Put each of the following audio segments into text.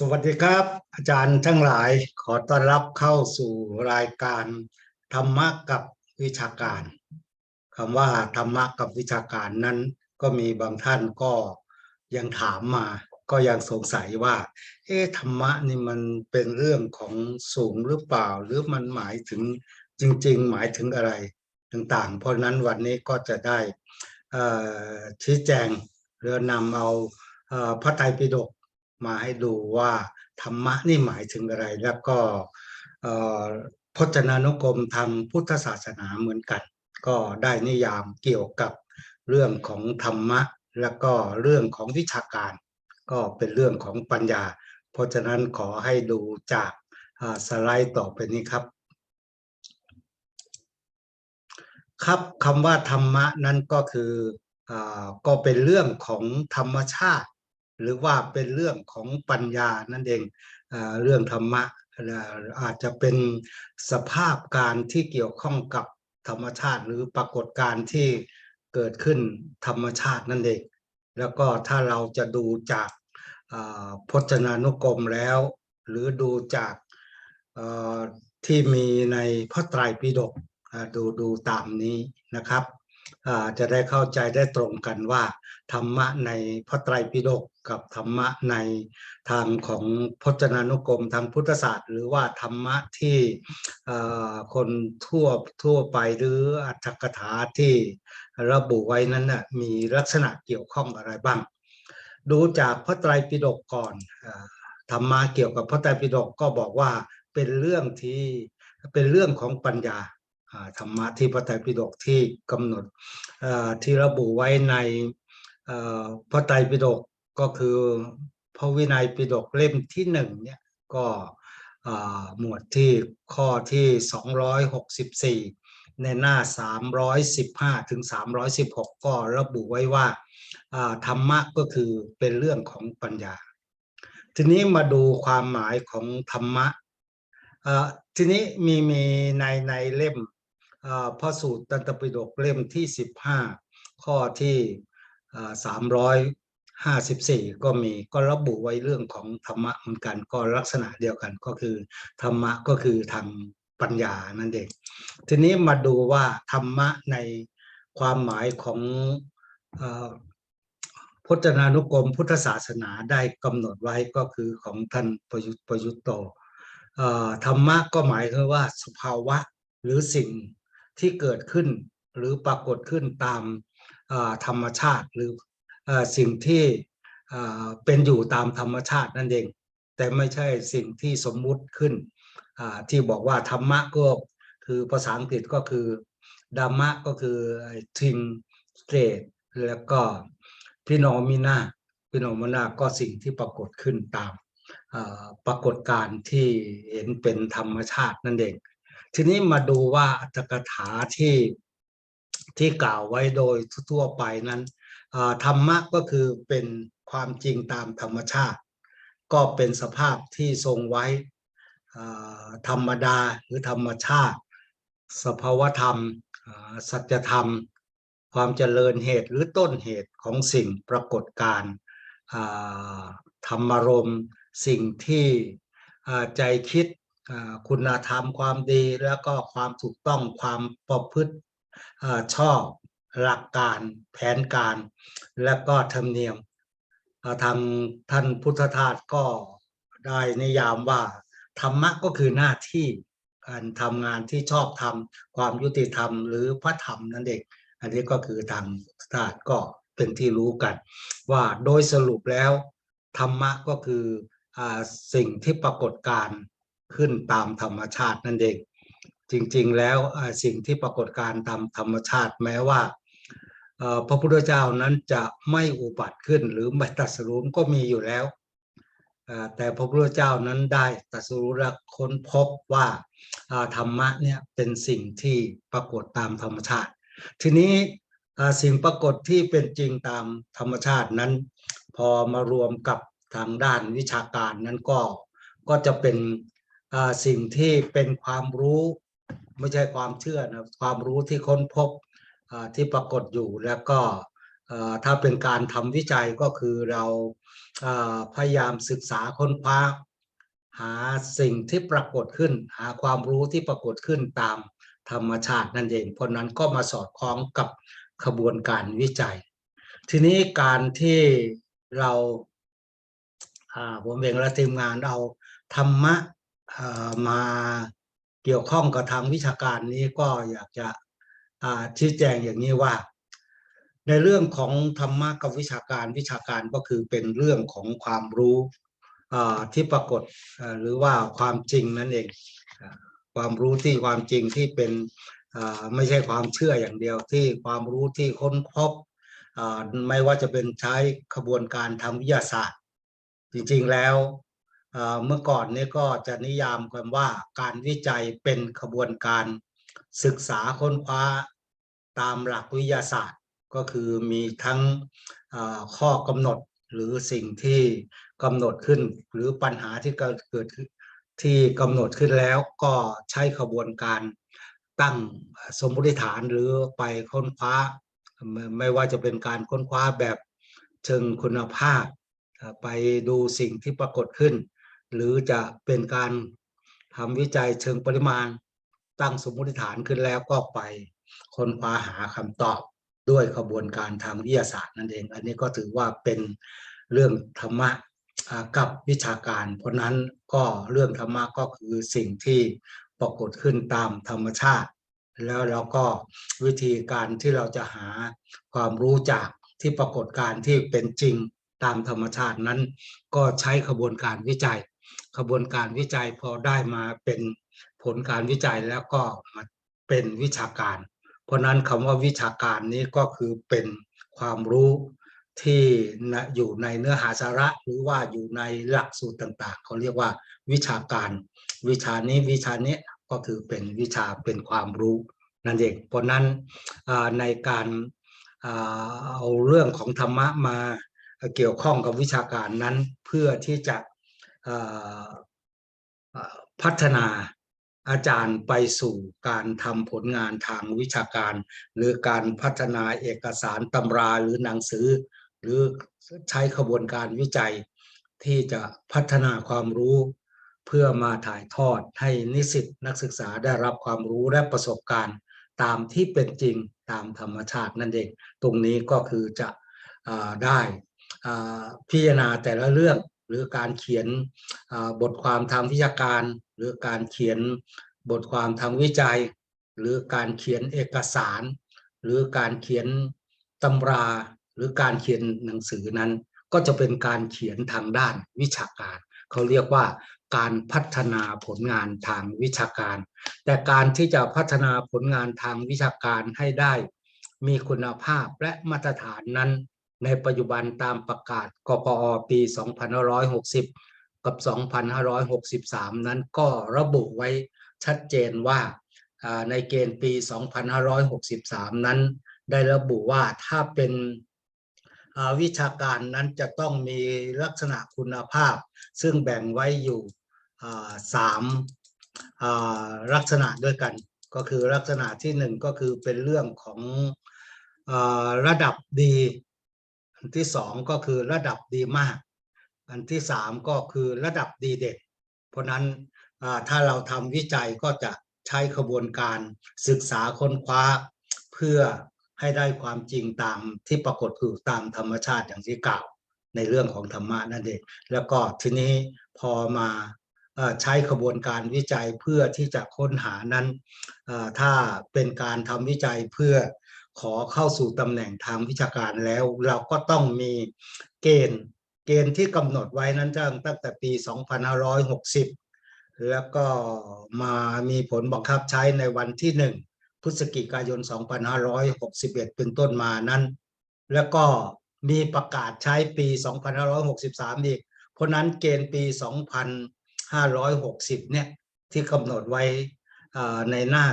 สวัสดีครับ อาจารย์ทั้งหลายขอต้อนรับเข้าสู่รายการธรรมะกับวิชาการคำว่าธรรมะกับวิชาการนั้น ก็มีบางท่านก็ยังถามมา ก็ยังสงสัยว่า เอ๊ะธรรมะนี่มันเป็นเรื่องของสูงหรือเปล่า หรือมันหมายถึงจริง ๆ หมายถึงอะไรต่างๆ เพราะนั้นวันนี้ก็จะได้ชี้แจงหรือนำเอาพระไตรปิฎก มาให้ดูว่าธรรมะนี่หมายถึงอะไร แล้วก็พจนานุกรมทางพุทธศาสนาเหมือนกัน ก็ได้นิยามเกี่ยวกับเรื่องของธรรมะ แล้วก็เรื่องของวิชาการ ก็เป็นเรื่องของปัญญา เพราะฉะนั้นขอให้ดูจากสไลด์ต่อไปนี้ครับ ครับคำว่าธรรมะนั้นก็คืออก็เป็นเรื่องของธรรมชาติ หรือว่าเป็นเรื่องของปัญญานั่นเองอเรื่องธรรมะอาจจะเป็นสภาพการที่เกี่ยวข้องกับธรรมชาติหรือปรากฏการณ์ที่เกิดขึ้นธรรมชาตินั่นเองแล้วก็ถ้าเราจะดูจากพจนานุกรมแล้ว หรือดูจากที่มีในพระไตรปิฎกดูดูตามนี้นะครับจะได้เข้าใจได้ตรงกันว่า ธรรมะในพระไตรปิฎกกับธรรมะในทางของพจนานุกรมทางพุทธศาสตร์ หรือว่าธรรมะที่คนทั่วทั่วไปหรืออัตถกถาที่ระบุไว้นั้นนะมีลักษณะเกี่ยวข้องอะไรบ้าง ดูจากพระไตรปิฎกก่อนธรรมะเกี่ยวกับพระไตรปิฎกก็บอกว่าเป็นเรื่องที่เป็นเรื่องของปัญญาธรรมะที่พระไตรปิฎกที่กำหนดที่ระบุไว้ใน พระไตรปิฎกก็คือพระวินัยปิฎกเล่มที่หนึ่งเนี่ยก็หมวดที่ข้อที่ 264 ในหน้า 315 ถึง 316 ก็ระบุไว้ว่าธรรมะก็คือเป็นเรื่องของปัญญา ทีนี้มาดูความหมายของธรรมะทีนี้มีมีในในเล่มพระสูตรตันตปิฎกเล่มที่ 15 ข้อที่ สามร้อยห้าสิบสี่ก็มีก็ระบุไว้เรื่องของธรรมะเหมือนกันก็ลักษณะเดียวกันก็คือธรรมะก็คือทางปัญญานั่นเองทีนี้มาดูว่าธรรมะในความหมายของอพจนานุกรมพุทธศาสนาได้กำหนดไว้ก็คือของท่านประยุทธ์ประยุทธ์โตธรรมะก็หมายถึงว่าสภาวะหรือสิ่งที่เกิดขึ้นหรือปรากฏขึ้นตาม ธรรมชาติหรือสิ่งที่เป็นอยู่ตามธรรมชาตินั่นเอง แต่ไม่ใช่สิ่งที่สมมุติขึ้นที่บอกว่าธรรมะก็คือภาษาอังกฤษก็คือดามะก็คือทิงสเตรทแล้วก็พิโนมินาพิโนมินาก็สิ่งที่ปรากฏขึ้นตามปรากฏการณ์ที่เห็นเป็นธรรมชาตินั่นเอง ทีนี้มาดูว่าอัตถกถาที่ ที่กล่าวไว้โดยทั่วไปนั้นธรรมะก็คือเป็นความจริงตามธรรมชาติ ก็เป็นสภาพที่ทรงไว้ธรรมดาหรือธรรมชาติ สภาวธรรมสัจธรรม ความเจริญเหตุหรือต้นเหตุของสิ่งปรากฏการธรรมารมสิ่งที่ใจคิดคุณธรรมความดีแล้วก็ความถูกต้องความประพฤติ ชอบหลักการแผนการ และก็ธรรมเนียมทางท่านพุทธทาสก็ได้นิยามว่า ธรรมะก็คือหน้าที่การทำงานที่ชอบทำความยุติธรรม หรือพระธรรมนั่นเองอันนี้ก็คือทางศาสตร์ก็เป็นที่รู้กัน ว่าโดยสรุปแล้ว ธรรมะก็คืออสิ่งที่ปรากฏการขึ้นตามธรรมชาตินั่นเอง จริงๆแล้วสิ่งที่ปรากฏการตามธรรมชาติแม้ว่าพระพุทธเจ้านั้นจะไม่อุบัติขึ้นหรือไม่ตรัสรู้ก็มีอยู่แล้ว แต่พระพุทธเจ้านั้นได้ตรัสรู้และค้นพบว่าธรรมะเนี่ยเป็นสิ่งที่ปรากฏตามธรรมชาติ ทีนี้สิ่งปรากฏที่เป็นจริงตามธรรมชาตินั้น พอมารวมกับทางด้านวิชาการนั้นก็ก็จะเป็นสิ่งที่เป็นความรู้ ไม่ใช่ความเชื่อนะความรู้ที่ค้นพบที่ปรากฏอยู่แล้วก็ถ้าเป็นการทำวิจัยก็คือเราพยายามศึกษาค้นคว้า หาสิ่งที่ปรากฏขึ้น หาความรู้ที่ปรากฏขึ้นตามธรรมชาตินั่นเอง เพราะนั้นก็มาสอดคล้องกับขบวนการวิจัย ทีนี้การที่เราผมเองและทีมงานเอาธรรมะมา เกี่ยวข้องกับทางวิชาการนี้ก็อยากจะชี้แจงอย่างนี้ว่า ในเรื่องของธรรมะกับวิชาการวิชาการก็คือเป็นเรื่องของความรู้ที่ปรากฏหรือว่าความจริงนั่นเอง ความรู้ที่ความจริงที่เป็นไม่ใช่ความเชื่ออย่างเดียวที่ความรู้ที่ค้นพบไม่ว่าจะเป็นใช้ขบวนการทางวิทยาศาสตร์ จริงๆแล้ว เมื่อก่อนนี่ก็จะนิยามกันว่าการวิจัยเป็นขบวนการศึกษาค้นคว้าตามหลักวิทยาศาสตร์ ก็คือมีทั้งข้อกำหนดหรือสิ่งที่กำหนดขึ้น หรือปัญหาที่เกิดที่กำหนดขึ้นแล้วก็ใช้ขบวนการตั้งสมมติฐานหรือไปค้นคว้า ไม่ว่าจะเป็นการค้นคว้าแบบเชิงคุณภาพ ไปดูสิ่งที่ปรากฏขึ้น หรือจะเป็นการทำวิจัยเชิงปริมาณ ตั้งสมมติฐานขึ้นแล้วก็ไปค้นคว้าหาคำตอบด้วยขบวนการทางวิทยาศาสตร์นั่นเอง อันนี้ก็ถือว่าเป็นเรื่องธรรมะกับวิชาการ เพราะนั้นก็เรื่องธรรมะก็คือสิ่งที่ปรากฏขึ้นตามธรรมชาติ แล้วเราก็วิธีการที่เราจะหาความรู้จากที่ปรากฏการณ์ที่เป็นจริงตามธรรมชาตินั้น ก็ใช้ขบวนการวิจัย ขบวนการวิจัยพอได้มาเป็นผลการวิจัยแล้วก็มาเป็นวิชาการ เพราะนั้นคำว่าวิชาการนี้ก็คือเป็นความรู้ที่อยู่ในเนื้อหาสาระหรือว่าอยู่ในหลักสูตรต่างๆเขาเรียกว่าวิชาการ วิชานี้วิชานี้ก็คือเป็นวิชาเป็นความรู้นั่นเองเพราะนั้นในการเอาเรื่องของธรรมะมาเกี่ยวข้องกับวิชาการนั้น เพื่อที่จะ พัฒนาอาจารย์ไปสู่การทำผลงานทางวิชาการ หรือการพัฒนาเอกสารตำราหรือหนังสือ หรือใช้ขบวนการวิจัย ที่จะพัฒนาความรู้เพื่อมาถ่ายทอดให้นิสิตนักศึกษาได้รับความรู้และประสบการณ์ ตามที่เป็นจริงตามธรรมชาตินั่นเอง ตรงนี้ก็คือจะอได้พิจารณาแต่ละเรื่อง หรือการเขียนบทความทางวิชาการ หรือการเขียนบทความทางวิจัย หรือการเขียนเอกสาร หรือการเขียนตำราหรือการเขียนหนังสือนั้น ก็จะเป็นการเขียนทางด้านวิชาการ เขาเรียกว่าการพัฒนาผลงานทางวิชาการ แต่การที่จะพัฒนาผลงานทางวิชาการให้ได้ มีคุณภาพและมาตรฐานนั้น ในปัจจุบันตามประกาศกปอปี 2560 กับ 2563 นั้นก็ระบุไว้ชัดเจนว่าในเกณฑ์ปี 2563 นั้น ได้ระบุว่าถ้าเป็นวิชาการนั้นจะต้องมีลักษณะคุณภาพ ซึ่งแบ่งไว้อยู่สามลักษณะด้วยกัน ก็คือลักษณะที่หนึ่งก็คือเป็นเรื่องของอระดับดี อันที่สองก็คือระดับดีมาก อันที่สามก็คือระดับดีเด่นเพราะนั้นถ้าเราทำวิจัยก็จะใช้ขบวนการศึกษาค้นคว้า เพื่อให้ได้ความจริงตามที่ปรากฏคือตามธรรมชาติอย่างที่กล่าวในเรื่องของธรรมะนั่นเอง แล้วก็ทีนี้พอมาใช้ขบวนการวิจัยเพื่อที่จะค้นหานั้น ถ้าเป็นการทำวิจัยเพื่อ ขอเข้าสู่ตำแหน่งทางวิชาการแล้ว เราก็ต้องมีเกณฑ์ เกณฑ์ที่กำหนดไว้นั้นตั้งตั้งแต่ปี 2560 แล้วก็มามีผลบังคับใช้ในวันที่ 1 พฤศจิกายน 2561 เป็นต้นมานั้น แล้วก็มีประกาศใช้ปี 2563 อีก เพราะนั้นเกณฑ์ปี 2560 เนี่ยที่กำหนดไว้ในหน้า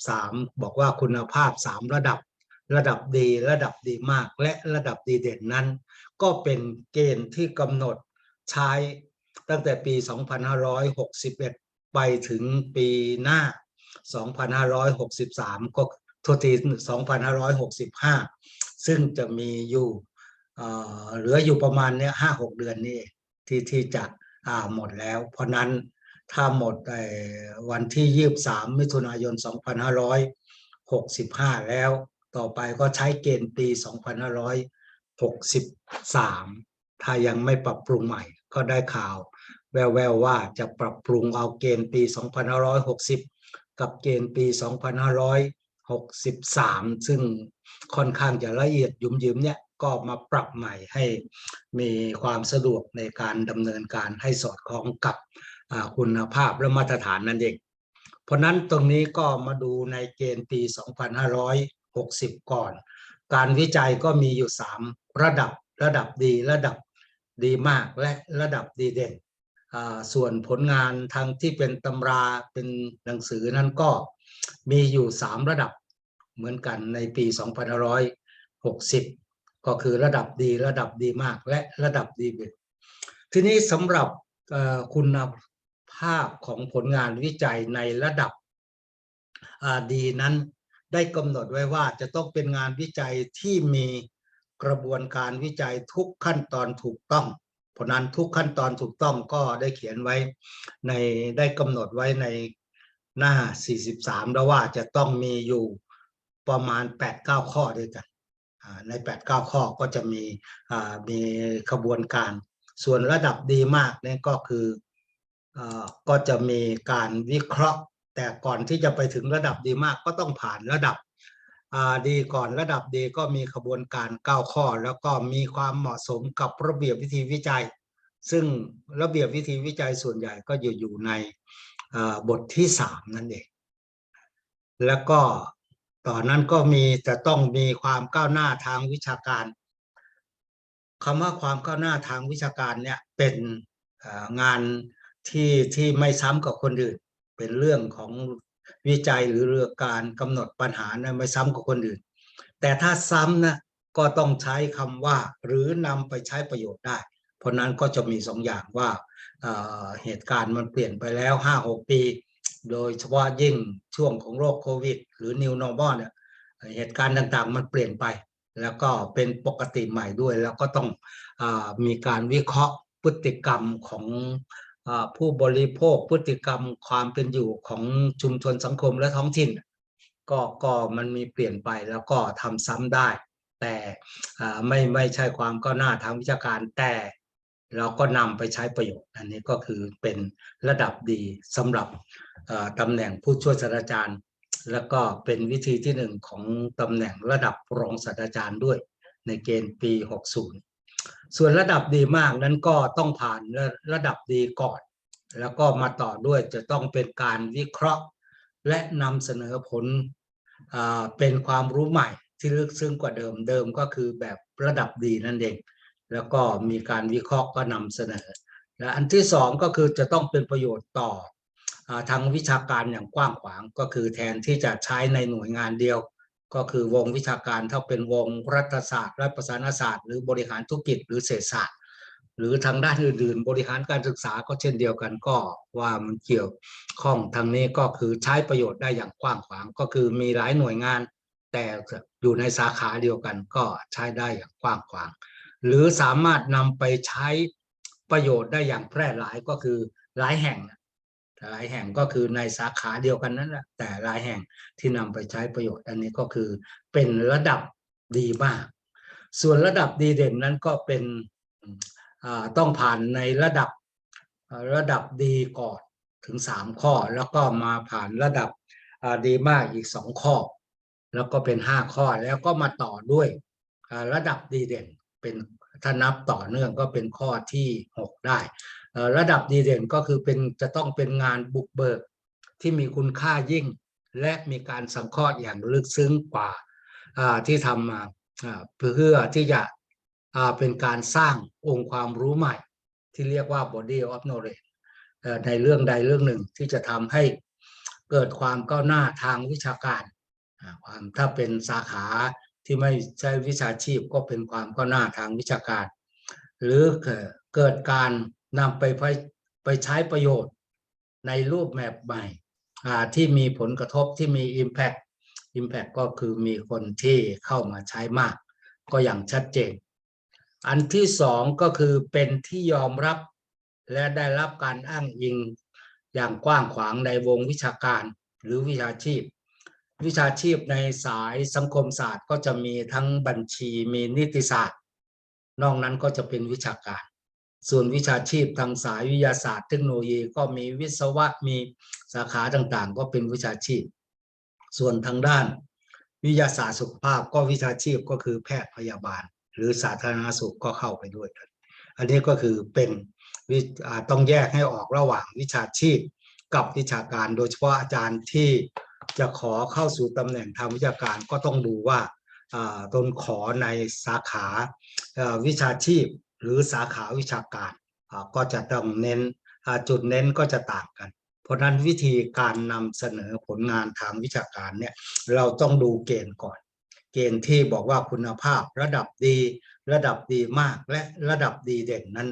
43 บอกว่าคุณภาพ 3 ระดับ ระดับดีระดับดีมากและระดับดีเด่นนั้น ก็เป็นเกณฑ์ที่กำหนดใช้ตั้งแต่ปี 2561 ไปถึงปีหน้า 2563 ก็ทษที 2565 ซึ่งจะมีอยู่เเหลืออยู่ประมาณเนี้ยห้าหกเดือนนี่ที่ที่จะหมดแล้ว เพราะนั้นถ้าหมดวันที่ยี่สามมิถุนายนสองพันห้าร้อยหกสิบห้าแล้ว ต่อไปก็ใช้เกณฑ์ปีสองพันห้าร้อยหกสิบสามถ้ายังไม่ปรับปรุงใหม่ ก็ได้ข่าว แววๆว่าจะปรับปรุงเอาเกณฑ์ปี 2560 กับเกณฑ์ปี 2563 ซึ่งค่อนข้างจะละเอียดยุ่มยิ้มเนี่ยก็มาปรับใหม่ให้มีความสะดวกในการดำเนินการให้สอดคล้องกับคุณภาพและมาตรฐานนั่นเอง เพราะนั้นตรงนี้ก็มาดูในเกณฑ์ปี 60 ก่อน การวิจัยก็มีอยู่ 3 ระดับระดับดีระดับดีมากและระดับดีเด่น ส่วนผลงานทางที่เป็นตำราเป็นหนังสือนั้นก็มีอยู่ 3 ระดับเหมือนกันในปี 2560 ก็คือระดับดีระดับดีมากและระดับดีเด่นทีนี้สำหรับคุณภาพของผลงานวิจัยในระดับดีนั้น ได้กำหนดไว้ว่าจะต้องเป็นงานวิจัยที่มีกระบวนการวิจัยทุกขั้นตอนถูกต้อง เพราะนั้นทุกขั้นตอนถูกต้องก็ได้เขียนไว้ในได้กำหนดไว้ในหน้า 43 แล้วว่าจะต้องมีอยู่ประมาณ 8-9 ข้อด้วยกัน ใน 8-9 ข้อก็จะมีมีขบวนการ ส่วนระดับดีมากนี่ก็คือก็จะมีการวิเคราะห์ แต่ก่อนที่จะไปถึงระดับดีมากก็ต้องผ่านระดับดีก่อนระดับดีก็มีขบวนการ9ข้อ แล้วก็มีความเหมาะสมกับระเบียบวิธีวิจัย ซึ่งระเบียบวิธีวิจัยส่วนใหญ่ก็อยู่อยู่ในบทที่ 3 นั่นเอง แล้วก็ต่อนนั้นก็มีจะต้องมีความก้าวหน้าทางวิชาการคำว่าความก้าวหน้าทางวิชาการเนี่ยเป็นงานที่ที่ไม่ซ้ำกับคนอื่น เป็นเรื่องของวิจัยหรือเรื่องการกำหนดปัญหานะไม่ซ้ำกับคนอื่น แต่ถ้าซ้ำนะก็ต้องใช้คำว่า หรือนำไปใช้ประโยชน์ได้ เพราะนั้นก็จะมีสองอย่างว่าเเหตุการณ์มันเปลี่ยนไปแล้ว 5-6 ปี โดยเฉพาะยิ่งช่วงของโรคโควิด หรือ New Normal เนี่ยเหตุการณ์ต่างๆ มันเปลี่ยนไป แล้วก็เป็นปกติใหม่ด้วย แล้วก็ต้องอมีการวิเคราะห์พฤติกรรมของ ผู้บริโภคพฤติกรรมความเป็นอยู่ของชุมชนสังคมและท้องถิ่น ก็ก็มันมีเปลี่ยนไปแล้วก็ทำซ้ำได้ แต่ไม่ไม่ใช่ความก้าวหน้าทางวิชาการแต่เราก็นำไปใช้ประโยชน์ อันนี้ก็คือเป็นระดับดีสำหรับตำแหน่งผู้ช่วยศาสตราจารย์ แล้วก็เป็นวิธีที่หนึ่งของตำแหน่งระดับรองศาสตราจารย์ด้วยในเกณฑ์ปี 60 ส่วนระดับดีมากนั้นก็ต้องผ่านระระดับดีก่อน แล้วก็มาต่อด้วยจะต้องเป็นการวิเคราะห์ และนำเสนอผลอเป็นความรู้ใหม่ที่ลึกซึ้งกว่าเดิมเดิมก็คือแบบระดับดีนั่นเอง แล้วก็มีการวิเคราะห์ก็นำเสนอ และอันที่สองก็คือจะต้องเป็นประโยชน์ต่ออทางวิชาการอย่างกว้างขวางก็คือแทนที่จะใช้ในหน่วยงานเดียว ก็คือวงวิชาการถ้าเป็นวงรัฐศาสตร์ และประสานศาสตร์ หรือบริหารธุรกิจหรือเศรษฐศาสตร์ หรือทางด้านอื่นๆ บริหารการศึกษาก็เช่นเดียวกันก็ว่ามันเกี่ยวข้องทางนี้ก็คือใช้ประโยชน์ได้อย่างกว้างขวางก็คือมีหลายหน่วยงาน แต่อยู่ในสาขาเดียวกันก็ใช้ได้อย่างกว้างขวาง หรือสามารถนำไปใช้ประโยชน์ได้อย่างแพร่หลายก็คือหลายแห่ง หลายแห่งก็คือในสาขาเดียวกันนั่นแหละแต่หลายแห่งที่นำไปใช้ประโยชน์อันนี้ก็คือเป็นระดับดีมาก ส่วนระดับดีเด่นนั้นก็เป็นต้องผ่านในระดับระดับดีก่อนถึงสามข้อ แล้วก็มาผ่านระดับดีมากอีกสองข้อ แล้วก็เป็นห้าข้อแล้วก็มาต่อด้วยระดับดีเด่นเป็นถ้านับต่อเนื่องก็เป็นข้อที่หกได้ ระดับดีเด่นก็คือเป็นจะต้องเป็นงานบุกเบิกที่มีคุณค่ายิ่ง และมีการสังเคราะห์อย่างลึกซึ้งกว่าที่ทำมาเพื่อที่จะเป็นการสร้างองค์ความรู้ใหม่ ที่เรียกว่า body of knowledge ในเรื่องใดเรื่องหนึ่งที่จะทำให้เกิดความก้าวหน้าทางวิชาการความถ้าเป็นสาขาที่ไม่ใช่วิชาชีพก็เป็นความก้าวหน้าทางวิชาการ หรือเกิดการ นำไปไปไปใช้ประโยชน์ในรูปแบบใหม่ที่มีผลกระทบที่มี Impact Impact ก็คือมีคนที่เข้ามาใช้มาก ก็อย่างชัดเจน อันที่สองก็คือเป็นที่ยอมรับและได้รับการอ้างอิงอย่างกว้างขวางในวงวิชาการหรือวิชาชีพ วิชาชีพในสายสังคมศาสตร์ก็จะมีทั้งบัญชีมีนิติศาสตร์ นอกนั้นก็จะเป็นวิชาการ ส่วนวิชาชีพทางสายวิทยาศาสตร์เทคโนโลยีก็มีวิศวะมีสาขาต่างๆ ก็เป็นวิชาชีพ ส่วนทางด้าน วิทยาศาสตร์สุขภาพก็วิชาชีพก็คือแพทย์พยาบาล หรือสาธารณสุขก็เข้าไปด้วยกันอันนี้ก็คือเป็นวิต้องแยกให้ออกระหว่างวิชาชีพกับวิชาการโดยเฉพาะอาจารย์ที่จะขอเข้าสู่ตำแหน่งทางวิชาการก็ต้องดูว่าตนขอในสาขาวิชาชีพ หรือสาขาวิชาการก็จะต้องเน้นจุดเน้นก็จะต่างกัน เพราะนั้นวิธีการนำเสนอผลงานทางวิชาการเนี่ยเราต้องดูเกณฑ์ก่อน เกณฑ์ที่บอกว่าคุณภาพระดับดี ระดับดีมากและระดับดีเด่นนั้น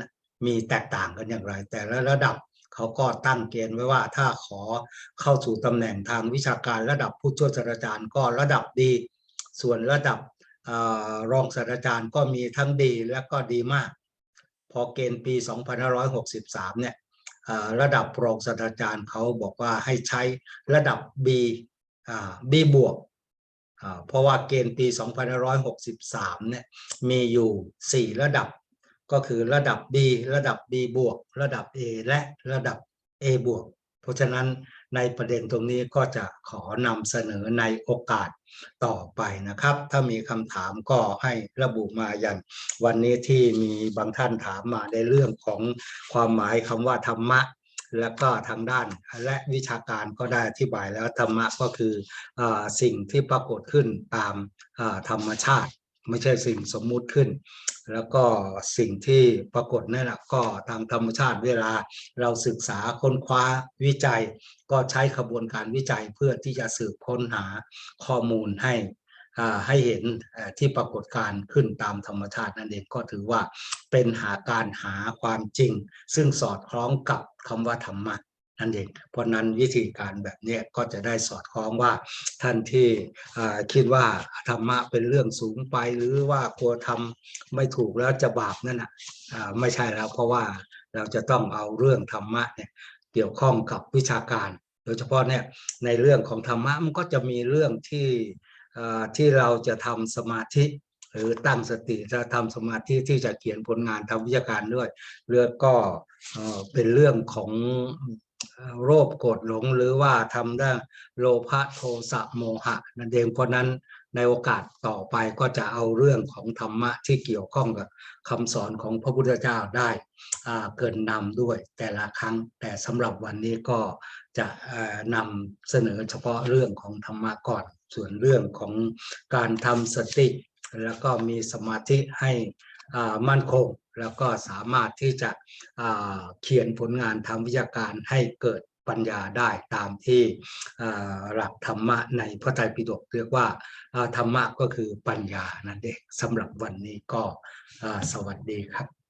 มีแตกต่างกันอย่างไร แต่ละระดับเขาก็ตั้งเกณฑ์ไว้ว่าถ้าขอเข้าสู่ตำแหน่งทางวิชาการระดับผู้ช่วยศาสตราจารย์ก็ระดับดี ส่วนระดับอรองศาสตราจารย์ก็มีทั้งดีและก็ดีมาก อเกณฑ์ปี 2563 เนี่ยระดับรองศาสตราจารย์เขาบอกว่าให้ใช้ระดับ B B บวกเพราะว่าเกณฑ์ปี 2563 เนี่ยมีอยู่ 4 ระดับ ก็คือระดับ B ระดับ B บวก ระดับ A และระดับ A บวก เพราะฉะนั้น ในประเด็นตรงนี้ก็จะขอนำเสนอในโอกาสต่อไปนะครับ ถ้ามีคำถามก็ให้ระบุมาอย่างวันนี้ที่มีบางท่านถามมาในเรื่องของความหมายคำว่าธรรมะแล้วก็ทางด้านและวิชาการก็ได้อธิบายแล้วธรรมะก็คืออสิ่งที่ปรากฏขึ้นตามธรรมชาติ ไม่ใช่สิ่งสมมุติขึ้น แล้วก็สิ่งที่ปรากฏนั่นแหละก็ตามธรรมชาติเวลาเราศึกษาค้นคว้าวิจัย ก็ใช้ขบวนการวิจัยเพื่อที่จะสืบค้นหาข้อมูลให้อ่าให้เห็นที่ปรากฏการขึ้นตามธรรมชาตินั่นเองก็ถือว่าเป็นหาการหาความจริง ซึ่งสอดคล้องกับคำว่าธรรมะ นั่นเองเพราะนั้นวิธีการแบบนี้ก็จะได้สอดคล้องว่าท่านที่คิดว่าธรรมะเป็นเรื่องสูงไปหรือว่ากลัวทำไม่ถูกแล้วจะบาปนั่นอะไม่ใช่แล้วเพราะว่าเราจะต้องเอาเรื่องธรรมะเนี่ยเกี่ยวข้องกับวิชาการ โดยเฉพาะเนี่ยในเรื่องของธรรมะมันก็จะมีเรื่องที่ที่เราจะทำสมาธิหรือตั้งสติจะทำสมาธิที่จะเขียนผลงานทางวิชาการด้วย เรื่องก็เป็นเรื่องของ โรคโกรธหลงหรือว่าทำได้โลภะโทสะโมหะนั่นเองเพราะนั้นในโอกาสต่อไปก็จะเอาเรื่องของธรรมะที่เกี่ยวข้องกับคำสอนของพระพุทธเจ้าได้เกินนำด้วยแต่ละครั้งแต่สำหรับวันนี้ก็จะนำเสนอเฉพาะเรื่องของธรรมะก่อนส่วนเรื่องของการทำสติ แล้วก็มีสมาธิให้มั่นคง แล้วก็สามารถที่จะเขียนผลงานทางวิชาการให้เกิดปัญญาได้ตามที่หลักธรรมะในพระไตรปิฎกเรียกว่าธรรมะก็คือปัญญานั่นเองสำหรับวันนี้ก็สวัสดีครับ